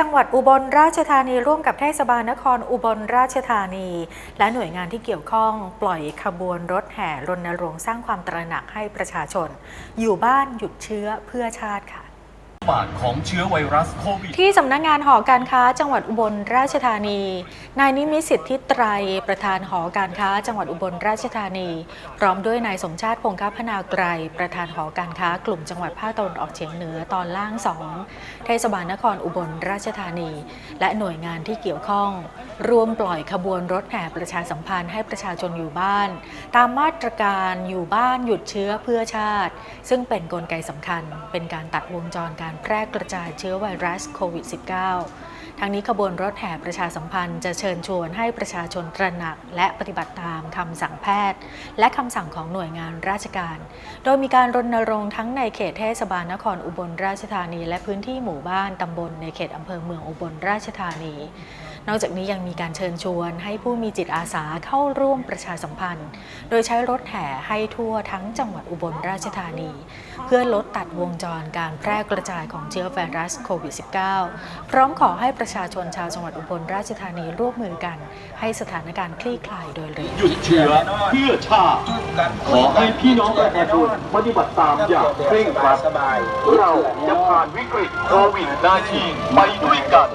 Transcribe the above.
จังหวัดอุบลราชธานีร่วมกับเทศบาลนครอุบลราชธานี และหน่วยงานที่เกี่ยวข้องปล่อยขบวนรถแห่รณรงค์สร้างความตระหนักให้ประชาชน อยู่บ้านหยุดเชื้อเพื่อชาติค่ะ บาดของเชื้อไวรัสโควิด ที่สำนักงานหอการค้าจังหวัดอุบลราชธานี นายนิมิตสิทธิไตรยประธานหอการค้าจังหวัดอุบลราชธานี พร้อมด้วยนายสมชาติพงคพนาไกรประธานหอการค้ากลุ่มจังหวัดภาคตะวันออกเฉียงเหนือตอนล่างสองเทศบาลนครอุบลราชธานี และหน่วยงานที่เกี่ยวข้อง ร่วมปล่อยขบวนรถแห่ประชาสัมพันธ์ให้ประชาชนอยู่บ้าน ตามมาตรการอยู่บ้านหยุดเชื้อเพื่อชาติ ซึ่งเป็นนกลไกสำคัญเป็นการตัดวงจรการการแพร่กระจายเชื้อไวรัสโควิด -19 ทั้งนี้ขบวนรถแห่ประชาสัมพันธ์จะเชิญชวนให้ประชาชนตระหนัก และปฏิบัติตามคำสั่งแพทย์ และคำสั่งของหน่วยงานราชการ โดยมีการรณรงค์ทั้งในเขตเทศบาลนครอุบลราชธานี และพื้นที่หมู่บ้านตำบลในเขตอำเภอเมืองอุบลราชธานีนอกจากนี้ยังมีการเชิญชวนให้ผู้มีจิตอาสาเข้าร่วมประชาสัมพันธ์ โดยใช้รถแห่ให้ทั่วทั้งจังหวัดอุบลราชธานี เพื่อลดตัดวงจรการแพร่กระจายของเชื้อไวรัสโควิด -19 พร้อมขอให้ประชาชนชาวจังหวัดอุบลราชธานีร่วมมือกัน ให้สถานการณ์คลี่คลายโดยเร็วหยุดเชื้อเพื่อชาติขอให้พี่น้องประชาชนปฏิบัติตามอย่างเคร่งครัดเราจะผ่านวิกฤตโควิด -19 ไปด้วยกัน